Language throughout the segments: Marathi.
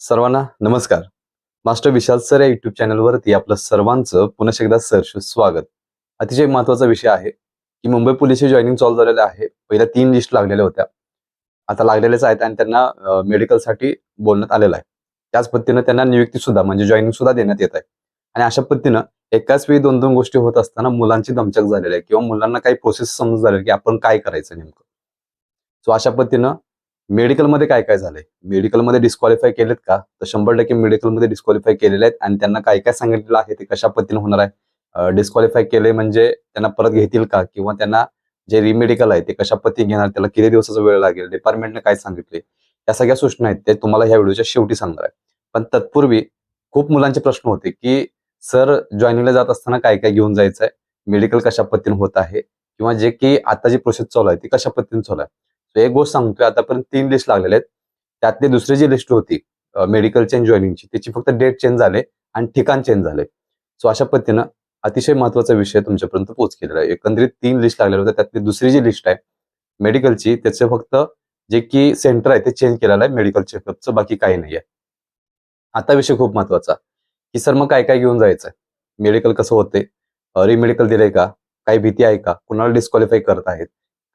सर्वांना नमस्कार. मास्टर विशाल सर या युट्यूब चॅनलवरती आपलं सर्वांचं पुन्हा एकदा सरश स्वागत. अतिशय महत्त्वाचा विषय आहे की मुंबई पोलीसची जॉईनिंग चालू झालेलं आहे. पहिल्या तीन लिस्ट लागलेल्या होत्या. आता लागलेल्याच आहेत आणि त्यांना मेडिकलसाठी बोलण्यात आलेलं आहे. त्याच पद्धतीनं त्यांना नियुक्ती सुद्धा म्हणजे जॉईनिंग सुद्धा देण्यात येत आहे. आणि अशा पद्धतीनं एकाच वेळी दोन दोन गोष्टी होत असताना मुलांची दमचक झालेली आहे किंवा मुलांना काही प्रोसेस समजून झालेली की आपण काय करायचं नेमकं. सो अशा पद्धतीनं मेडिकलमध्ये काय काय झालंय? मेडिकलमध्ये डिस्क्वालिफाय केलेत का? तर शंभर टक्के मेडिकलमध्ये डिस्क्वालिफाय केलेले आहेत आणि त्यांना काय काय सांगितलेलं आहे ते कशा पद्धतीने होणार आहे? डिस्क्वालिफाय केले म्हणजे त्यांना परत घेतील का? किंवा त्यांना जे रिमेडिकल आहे ते कशा पद्धतीने घेणार? त्याला किती दिवसाचा वेळ लागेल? डिपार्टमेंटने काय सांगितले या सगळ्या सूचना आहेत ते तुम्हाला ह्या व्हिडिओच्या शेवटी सांगणार आहे. पण तत्पूर्वी खूप मुलांचे प्रश्न होते की सर जॉईनिंगला जात असताना काय काय घेऊन जायचं आहे मेडिकल कशा पद्धतीने होत आहे? किंवा जे की आता जी प्रोसेस चालू आहे ती कशा पद्धतीने चालू आहे? एक गोष्ट सांगतोय आतापर्यंत तीन लिस्ट लागलेल्या आहेत. त्यातली दुसरी जी लिस्ट होती मेडिकल चेंज जॉईनिंगची त्याची फक्त डेट चेंज झाले आणि ठिकाण चेंज झाले. सो अशा पद्धतीनं अतिशय महत्त्वाचा विषय तुमच्यापर्यंत पोहोच केलेला आहे. एकंदरीत तीन लिस्ट लागलेल्या होत्या त्यातली दुसरी जी लिस्ट आहे मेडिकलची त्याचे फक्त जे की सेंटर आहे ते चेंज केलेलं आहे मेडिकल चेकअपचं बाकी काही नाही आहे आता विषय खूप महत्त्वाचा की सर मग काय काय घेऊन जायचं मेडिकल कसं होते रिमेडिकल दिलंय का? काही भीती आहे का? कुणाला डिस्क्वालिफाय करत आहेत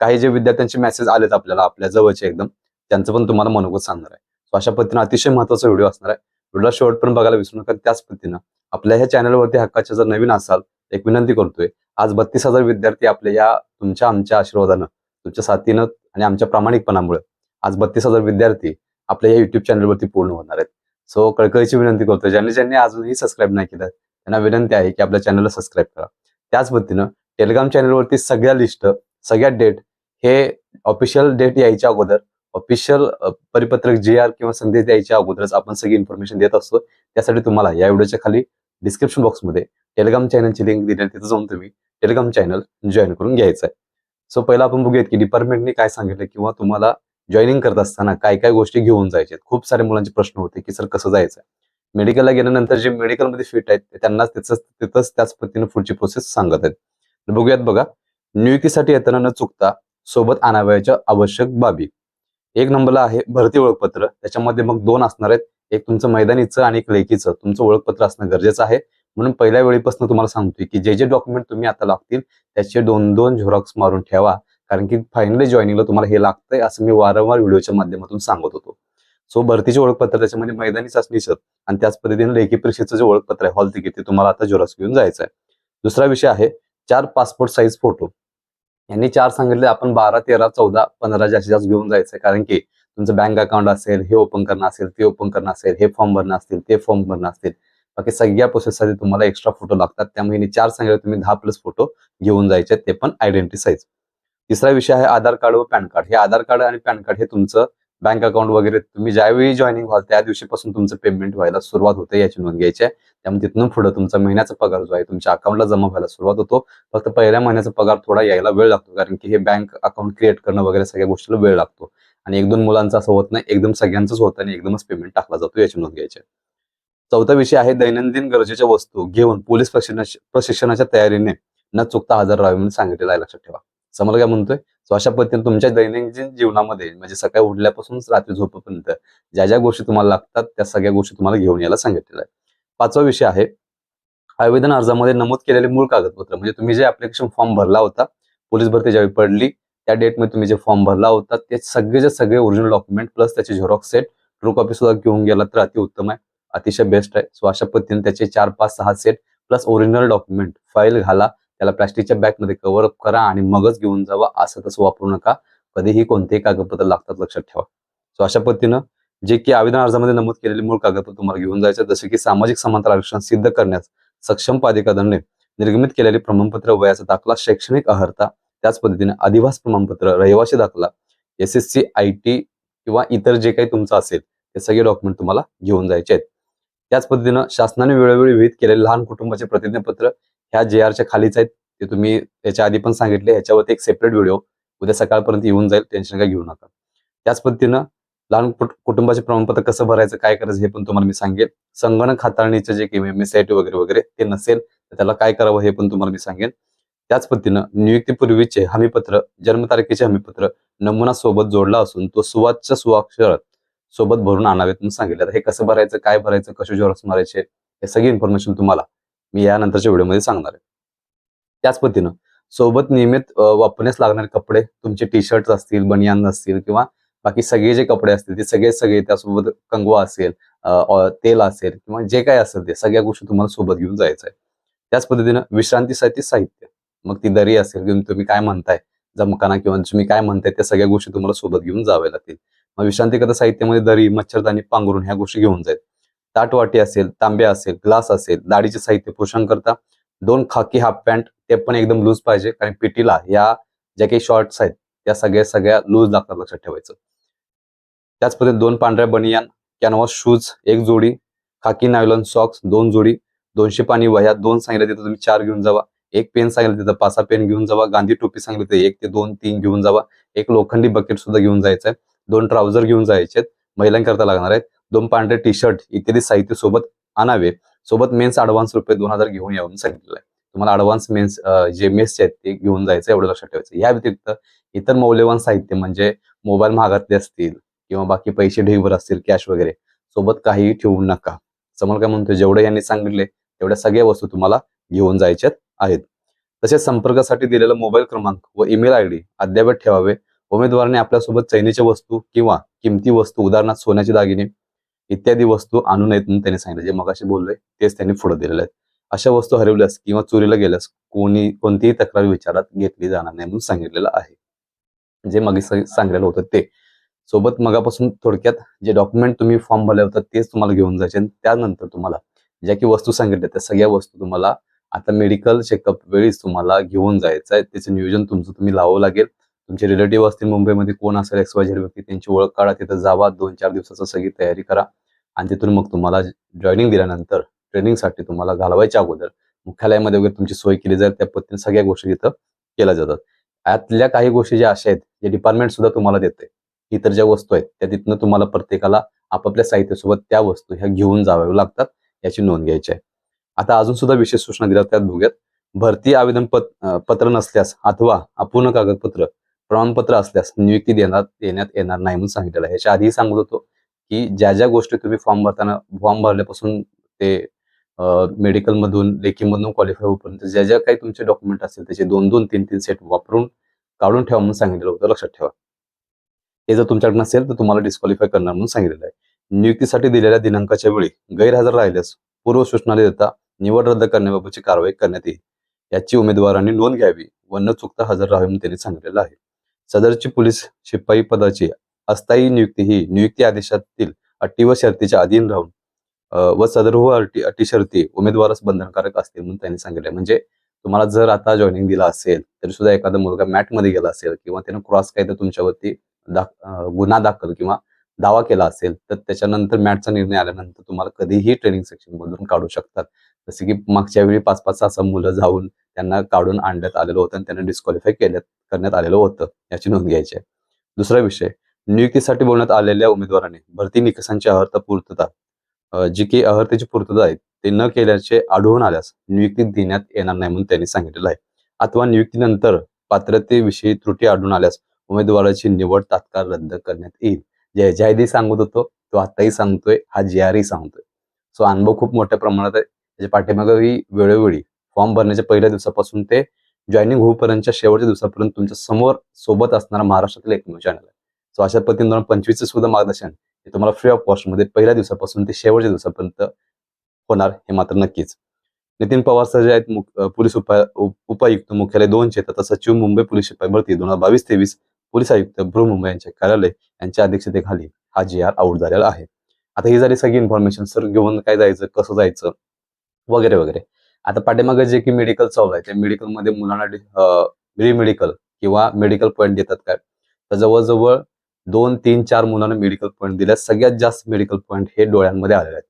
काही जे विद्यार्थ्यांचे मेसेज आलेत आपल्याला आपल्या जवळचे एकदम त्यांचं पण तुम्हाला मनोगत सांगणार आहे. सो अशा पद्धतीनं अतिशय महत्त्वाचा व्हिडिओ असणार आहे. व्हिडिओला शेवटपर्यंत बघायला विसरू नका. त्याच पद्धतीनं आपल्या ह्या चॅनलवरती हक्काचे जर नवीन असाल एक विनंती करतोय आज बत्तीस हजार विद्यार्थी आपल्या या तुमच्या आमच्या आशीर्वादानं तुमच्या साथीनं आणि आमच्या प्रामाणिकपणामुळे आज बत्तीस हजार विद्यार्थी आपल्या या युट्यूब चॅनलवरती पूर्ण होणार आहेत. सो कळकळीची विनंती करतोय. ज्यांनी ज्यांनी अजूनही सबस्क्राईब नाही केलं त्यांना विनंती आहे की आपल्या चॅनलला सबस्क्राईब करा. त्याच पद्धतीनं टेलिग्राम चॅनलवरती सगळ्या लिस्ट सगळ्या डेट हे ऑफिशियल डेट यायच्या अगोदर ऑफिशियल परिपत्रक जे आर किंवा संदेश द्यायच्या अगोदरच आपण सगळी इन्फॉर्मेशन देत असतो. त्यासाठी तुम्हाला या व्हिडिओच्या खाली डिस्क्रिप्शन बॉक्समध्ये टेलिग्राम चॅनलची लिंक दिली आहे. तिथं जाऊन तुम्ही टेलिग्राम चॅनल जॉईन करून घ्यायचं आहे. सो पहिला आपण बघूयात की डिपार्टमेंटने काय सांगितलं किंवा तुम्हाला जॉईनिंग करत असताना काय काय गोष्टी घेऊन जायचे खूप सारे मुलांचे प्रश्न होते की सर कसं जायचं मेडिकलला गेल्यानंतर जे मेडिकलमध्ये फिट आहेत त्यांना तिथंच त्याच पद्धतीने पुढची प्रोसेस सांगत आहेत. बघूयात बघा. नियुक्तीसाठी येताना न चुकता सोबत आणावयाच्या आवश्यक बाबी. एक नंबरला आहे भरती ओळखपत्र. त्याच्यामध्ये मग दोन असणार आहेत. एक तुमचं मैदानीचं आणि एक लेखीचं. तुमचं ओळखपत्र असणं गरजेचं आहे. म्हणून पहिल्या वेळीपासून तुम्हाला सांगतोय की जे जे डॉक्युमेंट तुम्ही आता लागतील त्याचे दोन दोन झेरॉक्स मारून ठेवा. कारण की फायनली जॉईनिंगला तुम्हाला हे लागतंय असं मी वारंवार व्हिडिओच्या माध्यमातून सांगत होतो. सो भरतीचे ओळखपत्र त्याच्यामध्ये मैदानी चाचणीचं आणि त्याच पद्धतीने लेखी परीक्षेचं जे ओळखपत्र आहे हॉल तिकीट ते तुम्हाला आता झेरॉक्स घेऊन जायचं आहे दुसरा विषय आहे चार पासपोर्ट साईज फोटो यांनी चार सांगितले आपण बारा तेरा चौदा पंधरा जास्तीत जास्त घेऊन जायचंय. कारण की तुमचं बँक अकाउंट असेल हे ओपन करणं असेल ते ओपन करणं असेल हे फॉर्म भरणं असतील ते फॉर्म भरणं असतील. बाकी सगळ्या प्रोसेससाठी तुम्हाला एक्स्ट्रा फोटो लागतात. त्यामुळे यांनी चार सांगितले तुम्ही दहा प्लस फोटो घेऊन जायचे ते पण आयडेंटिटी साईज तिसरा विषय आहे आधार कार्ड व पॅन कार्ड. हे आधार कार्ड आणि पॅन कार्ड हे तुमचं बँक अकाउंट वगैरे तुम्ही ज्यावेळी जॉईनिंग व्हाल त्या दिवशीपासून तुमचं पेमेंट व्हायला सुरुवात होते याची नोंद घ्यायची आहे. त्यामुळे तिथून पुढे तुमचा महिन्याचा पगार जो आहे तुमच्या अकाउंटला जमा व्हायला सुरुवात होतो. फक्त पहिल्या महिन्याचा पगार थोडा यायला वेळ लागतो कारण की हे बँक अकाउंट क्रिएट करणं वगैरे सगळ्या गोष्टीला वेळ लागतो. आणि एक दोन मुलांचं असं होत नाही एकदम सगळ्यांचंच होतं आणि एकदमच पेमेंट टाकला जातो याची नोंद घ्यायची चौथा विषय आहे दैनंदिन गरजेच्या वस्तू घेऊन पोलीस प्रशिक्षणाच्या तयारीने न चुकता हजर राहावे म्हणून सांगितलेलं आहे लक्षात ठेवा. समजा काय म्हणतोय सो अशा पद्धतीने तुमच्या दैनंदिन जीवनामध्ये म्हणजे सकाळी उठल्यापासून रात्री झोपेपर्यंत ज्या ज्या गोष्टी तुम्हाला लागतात त्या सगळ्या गोष्टी तुम्हाला घेऊन यायला सांगितलेलं आहे. पाचवा विषय आहे आवेदन अर्जामध्ये नमूद केलेले मूळ कागदपत्र म्हणजे तुम्ही जे ऍप्लिकेशन फॉर्म भरला होता पोलीस भरती ज्यावेळी पडली त्या डेटमध्ये तुम्ही जे फॉर्म भरला होता ते सगळेचे सगळे ओरिजिनल डॉक्युमेंट प्लस त्याचे झेरॉक्स सेट ट्रू कॉपी सुद्धा घेऊन गेला तर अतिउत्तम आहे अतिशय बेस्ट आहे. सो अशा पद्धतीने त्याचे चार पाच सहा set plus original document file घाला. त्याला प्लॅस्टिकच्या बॅगमध्ये कव्हर अप करा आणि मगच घेऊन जावा. असं तसं वापरू नका. कधीही कोणतेही कागदपत्र लागतात लक्षात ठेवा. सो अशा पद्धतीनं जे की आवेदन अर्जामध्ये नमूद केलेले मूळ कागदपत्र तुम्हाला घेऊन जायचं जसे की सामाजिक समांतर आरक्षण सिद्ध करण्यास सक्षम प्राधिकरणाने निर्गमित केलेले प्रमाणपत्र वयाचा दाखला शैक्षणिक अर्हता त्याच पद्धतीने अधिवास प्रमाणपत्र रहिवासी दाखला S S C I T किंवा इतर जे काही तुमचं असेल ते सगळे डॉक्युमेंट तुम्हाला घेऊन जायचे आहेत. त्याच पद्धतीनं शासनाने वेळोवेळी विहित केलेले लहान कुटुंबाचे प्रतिज्ञापत्र ह्या जे आरच्या खालीच आहेत. ते तुम्ही त्याच्या आधी पण सांगितले. ह्याच्यावरती एक सेपरेट व्हिडिओ उद्या सकाळपर्यंत येऊन जाईल. टेन्शन काय घेऊ नका. त्याच पद्धतीनं लहान कुटुंबाचे प्रमाणपत्र कसं भरायचं काय करायचं हे पण तुम्हाला मी सांगेन. संगणक हाताळणीचं जे काही एम एस आय टी वगैरे वगैरे ते नसेल तर त्याला काय करावं हे पण तुम्हाला मी सांगेन. त्याच पद्धतीनं नियुक्तीपूर्वीचे हमीपत्र जन्मतारखेचे हमीपत्र नमुना सोबत जोडला असून तो सुवाच्य सुअक्षरात सोबत भरून आणावेत म्हणून सांगितलं. हे कसं भरायचं काय भरायचं कसे जोरस मारायचे हे सगळी इन्फॉर्मेशन तुम्हाला मी यानंतरच्या व्हिडिओमध्ये सांगणार आहे. त्याच पद्धतीनं सोबत नियमित वापरण्यास लागणारे कपडे तुमचे टी शर्ट असतील बनियान असतील किंवा बाकी सगळे जे कपडे असतील ते सगळे सगळे त्यासोबत कंगवा असेल तेल असेल किंवा जे काय असेल ते सगळ्या गोष्टी तुम्हाला सोबत घेऊन जायचं आहे. त्याच पद्धतीनं विश्रांतीसाठी साहित्य. मग ती दरी असेल किंवा तुम्ही काय म्हणताय जमकाना किंवा तुम्ही काय म्हणताय त्या सगळ्या गोष्टी तुम्हाला सोबत घेऊन जाव्या लागतील. मग विश्रांतीकरता साहित्यामध्ये दरी मच्छरदाणी पांघरून ह्या गोष्टी घेऊन जाईल ताटवाटी असेल तांब्या असेल ग्लास असेल दाढीचे साहित्य पुरुषांकरता दोन खाकी हाफ पॅन्ट ते पण एकदम लूज पाहिजे कारण पिटीला या ज्या काही शॉर्ट्स आहेत त्या सगळ्या सगळ्या लूज लागतात लक्षात ठेवायचं. त्याच पद्धतीने दोन पांढऱ्या बनियान कॅनव्हास शूज एक जोडी खाकी नायलॉन सॉक्स दोन जोडी दोनशे पाणी वह्या दोन सांगितलं तिथं तुम्ही चार घेऊन जावा एक पेन सांगितलं तिथं पाच सहा पेन घेऊन जावा गांधी टोपी सांगितलं तिथे एक ते दोन तीन घेऊन जावा एक लोखंडी बकेट सुद्धा घेऊन जायचं आहे दोन ट्राउझर घेऊन जायचे महिलांकरता लागणार आहेत दोन पांढरे टी शर्ट इत्यादी साहित्य सोबत आणावे. सोबत मेन्स अडव्हान्स रुपये दोन हजार घेऊन यावं सांगितलेलं आहे. तुम्हाला अडव्हान्स मेन्स जे मेन्सचे आहेत ते घेऊन जायचं एवढं लक्षात ठेवायचं. या व्यतिरिक्त इतर मौल्यवान साहित्य म्हणजे मोबाईल महागातले असतील किंवा बाकी पैसे ढेवर असतील कॅश वगैरे सोबत काहीही ठेवू नका. समोर काय म्हणतोय जेवढे यांनी सांगितले तेवढ्या सगळ्या वस्तू तुम्हाला घेऊन जायच्यात आहेत. तसेच संपर्कासाठी दिलेला मोबाईल क्रमांक व ईमेल आय डी अद्यावत ठेवावे. उमेदवाराने आपल्यासोबत चैनीच्या वस्तू किंवा किमती वस्तू उदाहरणार्थ सोन्याचे दागिने इत्यादी वस्तू आणू नयेत म्हणून त्यांनी सांगितलं. जे मगाशी बोललोय तेच त्यांनी पुढे दिलेले आहेत. अशा वस्तू हरवल्यास किंवा चोरीला गेल्यास कोणी कोणतीही तक्रार विचारात घेतली जाणार नाही म्हणून सांगितलेलं आहे. जे मग सांगितलेलं होतं ते. सोबत मगापासून थोडक्यात जे डॉक्युमेंट तुम्ही फॉर्म भरले होतात तेच तुम्हाला घेऊन जायचे आणि त्यानंतर तुम्हाला ज्या की वस्तू सांगितल्या त्या सगळ्या वस्तू तुम्हाला आता मेडिकल चेकअप वेळीच तुम्हाला घेऊन जायचं आहे. त्याचं नियोजन तुमचं तुम्ही लावावं लागेल. तुमचे रिलेटिव्ह असतील मुंबईमध्ये कोण असेल एक्सवायझेड व्यक्ती त्यांची ओळख काढा. तिथं जावा दोन चार दिवसाचं सगळी तयारी करा. आणि तिथून मग तुम्हाला जॉईनिंग दिल्यानंतर ट्रेनिंगसाठी तुम्हाला घालवायच्या अगोदर मुख्यालयामध्ये वगैरे तुमची सोय केली जाईल त्या पद्धतीने सगळ्या गोष्टी तिथं केल्या जातात. यातल्या काही गोष्टी ज्या अशा आहेत जे डिपार्टमेंट सुद्धा तुम्हाला देते इतर ज्या वस्तू आहेत त्या तिथनं तुम्हाला प्रत्येकाला आपापल्या साहित्यासोबत त्या वस्तू ह्या घेऊन जाव्या लागतात याची नोंद घ्यायची आहे. आता अजून सुद्धा विशेष सूचना दिल्या त्यात बघूयात. भरती आवेदन पत पत्र नसल्यास अथवा अपूर्ण कागदपत्र प्रमाणपत्र असल्यास नियुक्ती देण्यात देण्यात येणार नाही म्हणून सांगितलेलं आहे. याच्या आधीही सांगत होतो. की ज्या ज्या गोष्टी तुम्ही फॉर्म भरताना फॉर्म भरल्यापासून ते मेडिकल मधून लेखीमधून क्वालिफाय होईपर्यंत ज्या ज्या काही तुमचे डॉक्युमेंट असतील त्याचे दोन दोन तीन तीन सेट वापरून काढून ठेवा म्हणून सांगितलेलं होतं. लक्षात ठेवा. हे जर तुमच्याकडे नसेल तर तुम्हाला डिस्क्वालिफाय करणार म्हणून सांगितलेलं आहे. नियुक्तीसाठी दिलेल्या दिनांकाच्या वेळी गैरहजर राहिल्यास पूर्व सूचना देता निवड रद्द करण्याबाबतची कारवाई करण्यात येईल. याची उमेदवारांनी नोंद घ्यावी व न चुकता हजर राहावी म्हणून त्यांनी सांगितलेलं आहे. सदरची पोलीस शिपाई पदाची अस्थायी नियुक्ती ही नियुक्ती आदेशातील अटी व शर्तीच्या अधीन राहून व सदर्भ अटी अटी शर्ती उमेदवारास बंधनकारक असतील म्हणून त्यांनी सांगितले म्हणजे तुम्हाला जर आता जॉईनिंग दिला असेल तरी सुद्धा एखादा मुलगा मॅटमध्ये गेला असेल किंवा त्यानं क्रॉस काय तर तुमच्यावरती दाख गुन्हा दाखल किंवा दावा केला असेल तर त्याच्यानंतर मॅटचा निर्णय आल्यानंतर तुम्हाला कधीही ट्रेनिंग सेक्शन मधून काढू शकतात. जसे की मागच्या वेळी पाच पाच सहा सहा मुलं जाऊन त्यांना काढून आणण्यात आलेलं होतं आणि त्यांना डिस्क्वालिफाय केल्यात करण्यात आलेलं होतं याची नोंद घ्यायची आहे. दुसरा विषय नियुक्तीसाठी बोलण्यात आलेल्या उमेदवाराने भरती निकषांची अहर्ता पूर्तता जी की अहर्तेची पूर्तता आहे ते न केल्याचे आढळून आल्यास नियुक्ती देण्यात येणार नाही म्हणून त्यांनी सांगितलेलं आहे. अथवा नियुक्तीनंतर पात्रतेविषयी त्रुटी आढळून आल्यास उमेदवाराची निवड तात्काळ रद्द करण्यात येईल. जे ह्याच्या सांगत होतो तो आताही सांगतोय हा जी आरही सांगतोय. सो अनुभव खूप मोठ्या प्रमाणात आहे. त्याच्या पाठीमागही वेळोवेळी फॉर्म भरण्याच्या पहिल्या दिवसापासून ते जॉईनिंग होऊपर्यंतच्या शेवटच्या दिवसापर्यंत तुमच्यासमोर सोबत असणारा महाराष्ट्रातील एकमेव चॅनल आहे. सो अशा पद्धतीने दोन पंचवीसचं सुद्धा मार्गदर्शन हे तुम्हाला फ्री ऑफ कॉस्टमध्ये पहिल्या दिवसापासून ते शेवटच्या दिवसापर्यंत होणार हे मात्र नक्कीच. नितीन पवार सर जे आहेत पोलीस उपा उपायुक्त मुख्यालय दोनचे तथा सचिव मुंबई पोलीस शिपाई भरती दोन हजार बावीस तेवीस पोलीस आयुक्त बृहमुंबई यांचे कार्यालय यांच्या अध्यक्षतेखाली हा जी आर आउट झालेला आहे. आता ही झाली सगळी इन्फॉर्मेशन सर घेऊन काय जायचं कसं जायचं वगैरे वगैरे. आता पाठीमागे जे की मेडिकल चालू आहे त्या मेडिकलमध्ये मुलांना प्री मेडिकल किंवा मेडिकल पॉईंट देतात काय? तर जवळजवळ दोन तीन चार मुलांना मेडिकल पॉईंट दिल्यात. सगळ्यात जास्त मेडिकल पॉईंट हे डोळ्यांमध्ये आलेले आहेत.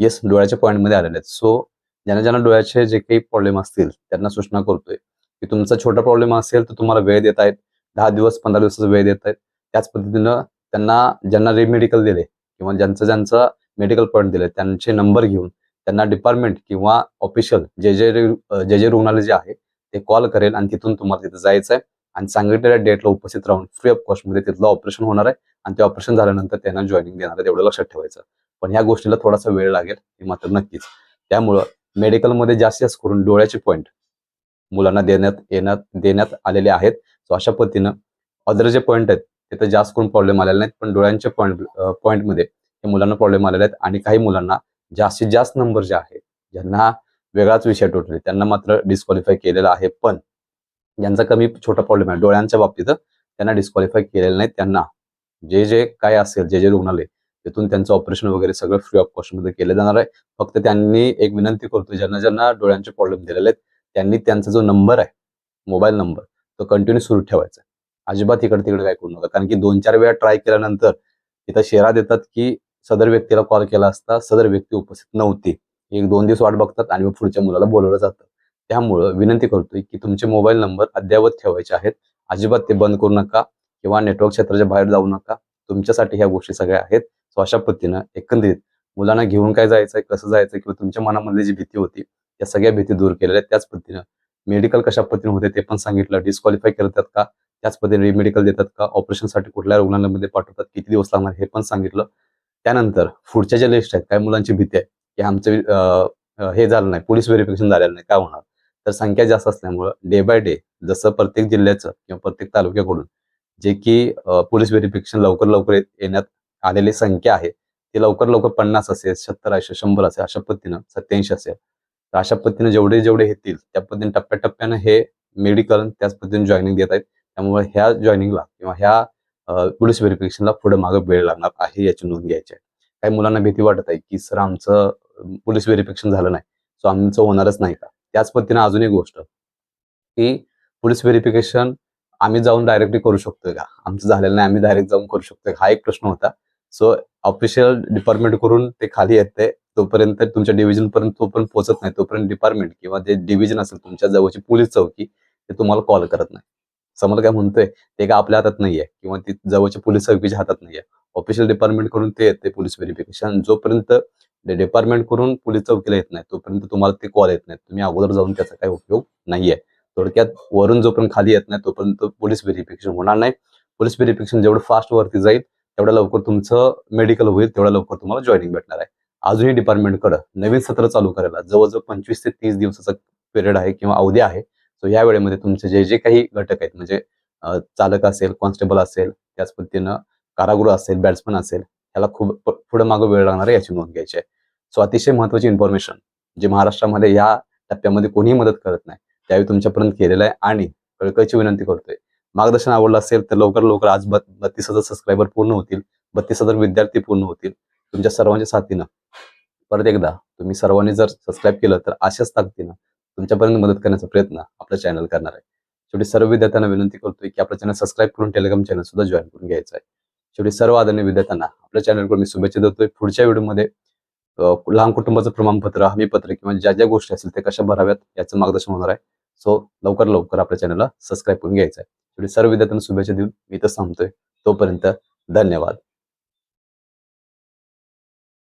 येस डोळ्याच्या पॉईंटमध्ये आलेले आहेत. सो ज्यांना ज्यांना डोळ्याचे जे काही प्रॉब्लेम असतील त्यांना सूचना करतोय की तुमचा छोटा प्रॉब्लेम असेल तर तुम्हाला वेळ देत आहेत. दहा दिवस पंधरा दिवसाचा वेळ देत आहेत. त्याच पद्धतीनं त्यांना ज्यांना रेमेडिकल दिले किंवा ज्यांचं ज्यांचा मेडिकल पॉईंट दिले त्यांचे नंबर घेऊन त्यांना डिपार्टमेंट किंवा ऑफिशियल जे जे जे जे रुग्णालय जे आहे ते कॉल करेल आणि तिथून तुम्हाला तिथे जायचं आहे आणि सांगितलेल्या डेटला उपस्थित राहून फ्री ऑफ कॉस्टमध्ये तिथलं ऑपरेशन होणार आहे. आणि ते ऑपरेशन झाल्यानंतर त्यांना जॉईनिंग देणार आहे तेवढं लक्षात ठेवायचं. पण ह्या गोष्टीला थोडासा वेळ लागेल हे मात्र नक्कीच. त्यामुळं मेडिकलमध्ये जास्तीत जास्त करून डोळ्याचे पॉईंट मुलांना देण्यात येण्यात देण्यात आलेले आहेत. सो अशा पद्धतीनं अदर जे पॉईंट आहेत तिथे जास्त करून प्रॉब्लेम आलेले नाहीत. पण डोळ्यांच्या पॉईंट पॉईंटमध्ये हे मुलांना प्रॉब्लेम आलेले आहेत. आणि काही मुलांना जास्तीत जास्त नंबर जे आहेत ज्यांना वेगळाच विषय टोटले त्यांना मात्र डिस्क्वालिफाय केलेला आहे. पण ज्यांचा कमी छोटा प्रॉब्लेम आहे. डोळ्यांच्या बाबतीत त्यांना डिस्क्वालिफाय केलेलं नाही त्यांना. जे जे काय असेल जे जे रुग्णालय तिथून त्यांचं ऑपरेशन वगैरे सगळं फ्री ऑफ कॉस्टमध्ये केलं जाणार आहे. फक्त त्यांनी एक विनंती करतो ज्यांना ज्यांना डोळ्यांचे प्रॉब्लेम दिलेले आहेत त्यांनी त्यांचा जो नंबर आहे मोबाईल नंबर तो कंटिन्यू सुरू ठेवायचा अजिबात इकडे तिकडे काय करू नका. कारण की दोन चार वेळा ट्राय केल्यानंतर तिथं शेरा देतात की सदर व्यक्तीला कॉल केला असता सदर व्यक्ती उपस्थित नव्हती. एक दोन दिवस वाट बघतात आणि मग पुढच्या मुलाला बोलवलं जातं. त्यामुळं विनंती करतोय की तुमचे मोबाईल नंबर अद्ययावत ठेवायचे आहेत. अजिबात ते बंद करू नका किंवा नेटवर्क क्षेत्राच्या बाहेर जाऊ नका. तुमच्यासाठी ह्या गोष्टी सगळ्या आहेत. सो अशा पद्धतीनं एकंदरीत मुलांना घेऊन काय जायचंय कसं जायचंय किंवा तुमच्या मनामधली जी भीती होती त्या सगळ्या भीती दूर केलेल्या आहेत. त्याच पद्धतीनं मेडिकल कशा पद्धतीने होते ते पण सांगितलं. डिस्क्वालिफाय करतात का? त्याच पद्धतीने रिमेडिकल देतात का? ऑपरेशनसाठी कुठल्या रुग्णालयामध्ये पाठवतात? किती दिवस लागणार? हे पण सांगितलं. त्यानंतर पुढच्या ज्या लिस्ट आहेत काही मुलांची भीती आहे की आमचं हे झालं नाही. पोलीस व्हेरिफिकेशन झालेलं नाही. काय होणार? तर संख्या जास्त असल्यामुळं डे बाय डे जसं प्रत्येक जिल्ह्याचं किंवा प्रत्येक तालुक्याकडून जे की पोलीस व्हेरिफिकेशन लवकर लवकर येत- येण्यात आलेली संख्या आहे ती लवकर लवकर पन्नास असेल सत्तर असेल शंभर असेल अशा पद्धतीनं सत्याऐंशी असेल. तर अशा पद्धतीने जेवढे जेवढे येतील त्या पद्धतीने टप्प्याटप्प्यानं हे मेडिकल त्याच पद्धतीने जॉईनिंग देत आहेत. त्यामुळे ह्या जॉईनिंगला किंवा ह्या पोलीस व्हेरिफिकेशनला पुढे मागे वेळ लागणार आहे याची नोंद घ्यायची आहे. काही मुलांना भीती वाटत आहे की सर आमचं पोलीस व्हेरिफिकेशन झालं नाही सो आमचं होणारच नाही का? त्याच पद्धतीने अजून एक गोष्ट की पोलीस व्हेरिफिकेशन आम्ही जाऊन डायरेक्टली करू शकतोय का? आमचं झालेलं नाही आम्ही डायरेक्ट जाऊन करू शकतोय हा एक प्रश्न होता. सो ऑफिशियल डिपार्टमेंट करून ते खाली येते तोपर्यंत तुमच्या डिव्हिजन पर्यंत तोपर्यंत पोहोचत नाही. तोपर्यंत डिपार्टमेंट किंवा जे डिव्हिजन असेल तुमच्या जवळची पोलीस चौकी ते तुम्हाला कॉल करत नाही. समोर काय म्हणतोय ते का आपल्या हातात नाहीये किंवा ती जवळच्या पोलीस चौकीच्या हातात नाहीये. ऑफिशियल डिपार्टमेंट करून ते येते पोलीस व्हेरिफिकेशन जोपर्यंत डिपार्टमेंट करून पोलीस चौकीला येत नाही तोपर्यंत तुम्हाला ते कॉल येत नाही तुम्ही अगोदर जाऊन त्याचा काही उपयोग नाहीये. थोडक्यात वरून जोपर्यंत खाली येत नाही तोपर्यंत पोलीस व्हेरिफिकेशन होणार नाही. पोलीस व्हेरिफिकेशन जेवढं फास्ट वरती जाईल तेवढ्या लवकर तुमचं मेडिकल होईल तेवढ्या लवकर तुम्हाला जॉईनिंग भेटणार आहे. अजूनही डिपार्टमेंटकडे नवीन सत्र चालू करायला जवळजवळ पंचवीस ते तीस दिवसाचा पिरियड आहे किंवा अवधी आहे. सो या वेळेमध्ये तुमचे जे जे काही घटक आहेत म्हणजे चालक असेल कॉन्स्टेबल असेल त्याच पद्धतीनं कारागृह असेल बॅट्समन असेल ह्याला खूप पुढे मागं वेळ लागणार आहे याची नोंद घ्यायची आहे. सो अतिशय महत्वाची इन्फॉर्मेशन जे महाराष्ट्रामध्ये या टप्प्यामध्ये कोणीही मदत करत नाही त्यावेळी तुमच्यापर्यंत केलेलं आहे आणि कळकळीची विनंती करतोय. मार्गदर्शन आवडलं असेल तर लवकर लवकर आज बत्तीस हजार सबस्क्रायबर पूर्ण होतील बत्तीस हजार विद्यार्थी पूर्ण होतील. तुमच्या सर्वांच्या साथीनं परत एकदा तुम्ही सर्वांनी जर सबस्क्राईब केलं तर अशाच ताकदीनं तुमच्यापर्यंत मदत करण्याचा प्रयत्न आपलं चॅनल करणार आहे. शेवटी सर्व विद्यार्थ्यांना विनंती करतोय की आपलं चॅनल सबस्क्राईब करून टेलिग्राम चॅनल सुद्धा जॉईन करून घ्यायचं आहे. शेवटी सर्व आदरणीय विद्यार्थ्यांना आपल्या चॅनलकडून मी शुभेच्छा देतोय. पुढच्या व्हिडिओमध्ये लहान कुटुंबाचं प्रमाणपत्र हमीपत्र किंवा ज्या ज्या गोष्टी असतील त्या कशा भराव्यात याचं मार्गदर्शन होणार आहे. सो लवकर लवकर आपल्या चॅनलला सबस्क्राईब करून घ्यायचं आहे. शेवटी सर्व विद्यार्थ्यांना शुभेच्छा देऊन मी तर थांबतोय. तोपर्यंत धन्यवाद.